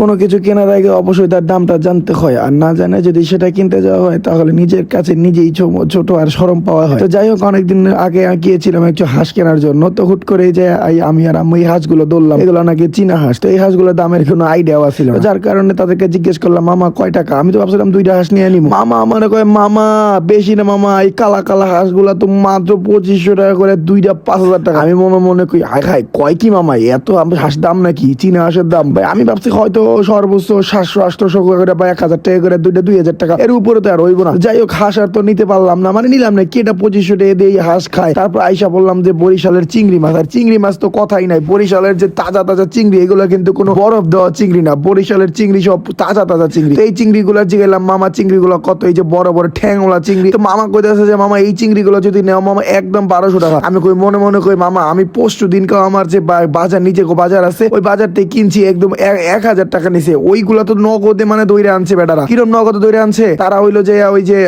কোনো কিছু কেনার আগে অবশ্যই তার দামটা জানতে হয়। আর না জানে যদি সেটা কিনতে যাওয়া হয়, তাহলে নিজের কাছে নিজেই ছোট আর সরম পাওয়া হয়। তো যাই হোক, অনেকদিন আগে গিয়েছিলাম একটু হাঁস কেনার জন্য। তো হুট করে যে আমি আর আমি এই হাঁসগুলো ধরলাম। এগুলো নাকি চীনা হাঁস। তো এই হাঁসগুলোর দামের কোনো আইডিয়াও ছিল যার কারণে তাদেরকে জিজ্ঞেস করলাম, মামা, কয় টাকা? আমি তো ভাবছিলাম দুইটা হাঁস নিয়ে নিব। মামা আমার কয় মামা, বেশি না মামা, এই কালা কালা হাঁসগুলা তো মাত্র পঁচিশশো টাকা করে, দুইটা পাঁচ হাজার টাকা। আমি মনে মনে কই হাই হাই কয় কি মামা, এত হাঁস দাম নাকি? চীনা হাঁসের দাম। ভাই, আমি ভাবছি হয়তো সর্বোচ্চ সাতশো আটশো করে বা এক হাজার টাকা করে দুইটা দুই হাজার টাকা, এর উপরে তো আর হইব না। যাই হোক, হাঁস আর তো নিতে পারলাম না। মানে নিলাম না কেটা পঁচিশশো টাকা দিয়ে হাঁস খায়? তারপর আইসা বললাম যে বরিশালের চিংড়ি মাছ। আর চিংড়ি মাছ তো কথাই নাই। বরিশালের যে তাজা তাজা চিংড়ি, এগুলো কিন্তু কোনো বরফ দেওয়া চিংড়ি না। বরিশালের চিংড়ি সব তাজা তাজা চিংড়ি। এই চিংড়ি গুলো জিগেলাম মামা চিংড়ি গুলো কত? এই যে বড় বড় ঠ্যাংওয়ালা চিংড়ি। তো মামা কইতেছে যে, মামা, এই চিংড়ি গুলো যদি নেও, মামা, একদম বারোশো টাকা। আমি কই, মনে মনে কই, মামা, আমি পরশু দিনকে আমার যে বাজার নিচে বাজার আছে, ওই বাজার কিনছি, একদম এক- এক হাজার টাকা নিছে। ওইগুলো তো নগদে মানে দইরা আনছে বেটারা। কিরম নগদে দইরা আনছে? তারা হইল যে, ওই যে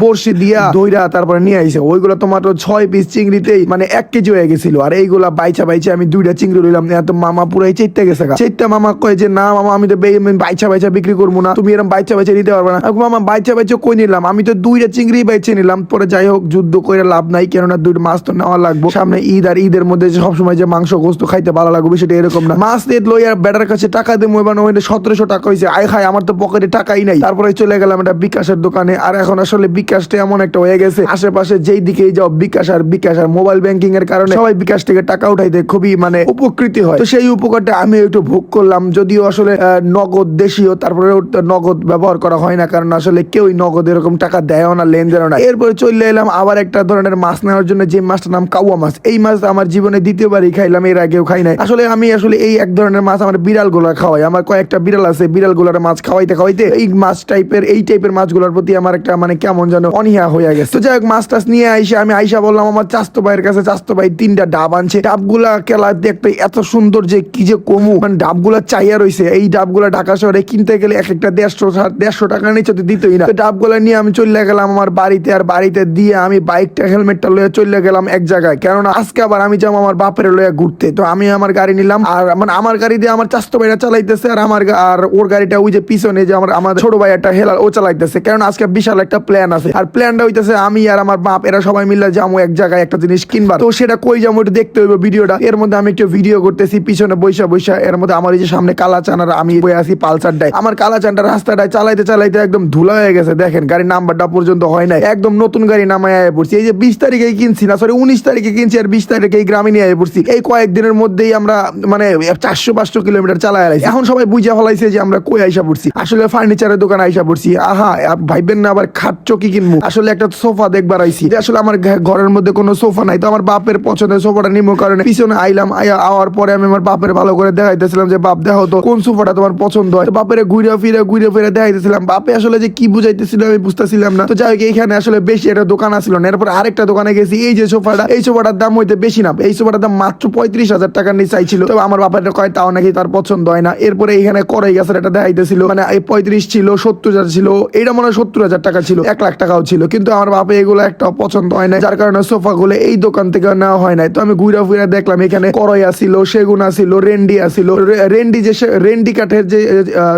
বড়শি দিয়া দইরা তারপরে নিয়ে আইছে। ওইগুলা তো ছয় পিস চিংড়িতেই মানে এক কেজি হয়ে গেছিল। আর এইগুলা বাইচা বাইচা আমি দুইটা চিংড়ি রইলাম এত মামা পুরাই চেটতে গেছে। চেটটা মামা কয় যে, না মামা, আমি তো বাইচা বাইচা বিক্রি করব না। তুমি এরকম বাইচা বাইচা দিতে পারবে না। মামা, বাইচা বাইচা কই নিলাম? আমি তো দুইটা চিংড়ি বাইচে নিলাম। পরে যাই হোক, যুদ্ধ করে লাভ নাই। কেননা দুইটা মাছ তো নেওয়া লাগবে। সামনে ঈদ আর ঈদের মধ্যে সবসময় যে মাংস, গোস্ত খাইতে ভালো লাগবে, সেটা এরকম না। মাছ দিয়ে লই আর বেটার কাছে টাকা দেবো এবার ওই সতেরোশো টাকা হয়েছে আয় খাই আমার তো পকেটে টাকাই নাই। তারপরে চলে গেলাম একটা বিকাশের দোকানে। আর এখন আসলে বিকাশটা এমন একটা হয়ে গেছে, আশেপাশে যেই দিকেই যাও, বিকাশ আর বিকাশ আর মোবাইল ব্যাংকিং এর কারণে সবাই বিকাশ থেকে টাকা উঠাইতে খুবই মানে উপকৃত হয়। তো সেই উপকারটা আমি একটু ভোগ করলাম। যদিও আসলে নগদ দেশীয় তারপরে নগদ ব্যবহার করা হয় না, কারণ আসলে কেউই নগদ এরকম টাকা দেয়ও না, লেনদেনও না। এরপরে চলে এলাম আবার একটা ধরনের মাছ নেওয়ার জন্য, যে মাছটার নাম কাউয়া মাছ। এই মাছ আমার জীবনে দ্বিতীয়বারই খাইলাম, এর আগেও খাই নাই। আসলে আমি আসলে এই এক ধরনের মাছ আমার বিড়ালগুলা খাওয়াই আমার কয়েকটা বিড়াল আছে বিড়ালগুলার মাছ খাওয়াইতে খাওয়াইতে এই মাছ টাইপের এই টাইপের মাছগুলোর প্রতি আমার একটা মানে কেমন যেন অনীহা হয়ে গেছে। তো যাই হোক, মাছ টাছ নিয়ে আইসা, আমি আইসা বললাম, আমার চাস্তো ভাইয়ের কাছে চাস্তো ভাই তিনটা ডাব আনছে। ডাবগুলা কেলা দেখতে এত সুন্দর যে কি যে কমু। মানে ডাবগুলা চাইয়া রয়েছে এই ডাবগুলা ঢাকা শহরে কিনতে গেলে এক একটা দেড়শো দেড়শো টাকা নিচে তো দিতই না। তো ডাবগুলা নিয়ে আমি চলে গেলাম আমার বাড়িতে, আর বাড়িতে দিয়ে আমি বাইকটা, হেলমেটটা লয়ে চলে গেলাম এক জায়গায়। কেননা আজকে আবার আমি যাব আমার বাপের লয়ে ঘুরতে। তো আমি আমার গাড়ি নিলাম, আর মানে আমার গাড়ি দিয়ে আমার চাস্তো ভাইরা চালাইতেছে, আর আমার গা- আর ওর গাড়িটা ওই যে পিছনে যে আমার আমার ছোট ভাই একটা হেলাল, ও চালাইতেছে। কারণ আজকে বিশাল একটা প্ল্যান আছে। আর প্ল্যানটা হইতেছে আমি আর আমার বাপ, এরা সবাই মিলে যাব এক জায়গায় একটা জিনিস কিনবার। তো সেটা কই যাব একটু দেখতে হইবে ভিডিওটা। এর মধ্যে আমি একটু ভিডিও করতেছি, পিছনে বৈশা বৈশা এর মধ্যে আমার এই যে সামনে কালা চানার আমি বই আছি পালসার ডাই। আমার কালা চানটা রাস্তাটায় চালাইতে চালাইতে একদম ধুলা হয়ে গেছে, দেখেন। গাড়ির নাম্বারটা পর্যন্ত হয় নাই। একদম নতুন গাড়ি নামায় আয় পড়ছি। এই যে বিশ তারিখে কিনছি না সরি উনিশ তারিখে কিনছি আর বিশ তারিখে এই গ্রামে নিয়ে আয় পড়ছি। এই কয়েকদিনের মধ্যেই আমরা মানে চারশো পাঁচশো কিলোমিটার চালায় এখন সবাই বুঝে ফলাইছে যে আমরা কই আইসা পড়ছি। আসলে ফার্নিচারের দোকানে আইসা পড়ছি। আহা ভাইবেন না আবার খাট চকি কিনবো? আসলে একটা সোফা দেখবার আইছি। যে আসলে আমার ঘরের মধ্যে কোনো সোফা নাই, তো আমার বাপের পছন্দের সোফাটা নিমো কারণে পিছনে আইলাম আওয়ার পরে আমি আমার বাপের ভালো করে দেখাইতেছিলাম যে, বাপ, দেখো তো, কোন সোফাটা তোমার পছন্দ হয়? বাপের ঘুরে ফিরে ঘুরে ফিরে দেখাইতেছিলাম। বাপে আসলে যে কি বুঝাইতেছিল আমি বুঝতেছিলাম না। তো যাই হোক এইখানে আসলে বেশি একটা দোকান আসলো না। এরপর আরেকটা দোকানে গেছি, এই যে সোফাটা, এই সোফাটার দাম হইতে বেশি না। এই সোফাটার দাম মাত্র পঁয়ত্রিশ হাজার টাকার নিয়ে চাইছিল তো আমার বাপের কয়, তাও নাকি তার পছন্দ হয় না। এরপরে এইখানে করাই গাছের একটা দেখাইতেছিল। মানে এই পঁয়ত্রিশ ছিল, সত্তর হাজার ছিল, এটা মনে হয় সত্তর হাজার টাকা ছিল, এক লাখ টাকাও ছিল। কিন্তু আমার বাপে এগুলো একটা পছন্দ হয় না যার কারণে সোফা গুলো এই দোকান থেকে নেওয়া হয় নাই। তো আমি ঘুরে ফিরে দেখলাম, এখানে করই আসিল সেগুন আসিল রেন্ডি আসিল রেন্ডি যে রেন্ডি কাঠের যে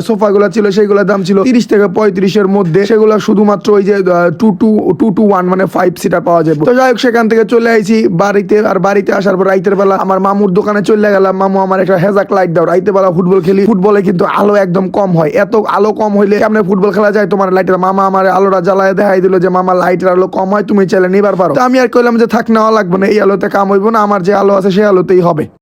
সোফা গুলা ছিল সেগুলোর দাম ছিল তিরিশ থেকে পঁয়ত্রিশের মধ্যে। সেগুলো শুধুমাত্র ওই যে two two two two one মানে ফাইভ সিটার পাওয়া যাবে। তো যাই হোক, সেখান থেকে চলে আইছি বাড়িতে, আর বাড়িতে আসার পর রাইতের বেলা আমার মামুর দোকানে চলে গেলাম। মামু আমার একটা হেজাক লাইট দাও রাইতে বেলা ফুটবল খেলি। ফুটবলে কিন্তু আলো একদম কম হয়। এত আলো কম হইলে আপনি ফুটবল খেলা যায়, তোমার লাইটের মামা আমার আলোটা জ্বালায় দেখাই দিল যে, মামা লাইটের আলো কম হয়, তুমি চাইলে নিবার পারো। আমি আর কইলাম যে, থাক, নেওয়া লাগবে না, এই আলোতে কাম হইব না, আমার যে আলো আছে, সেই আলোতেই হবে।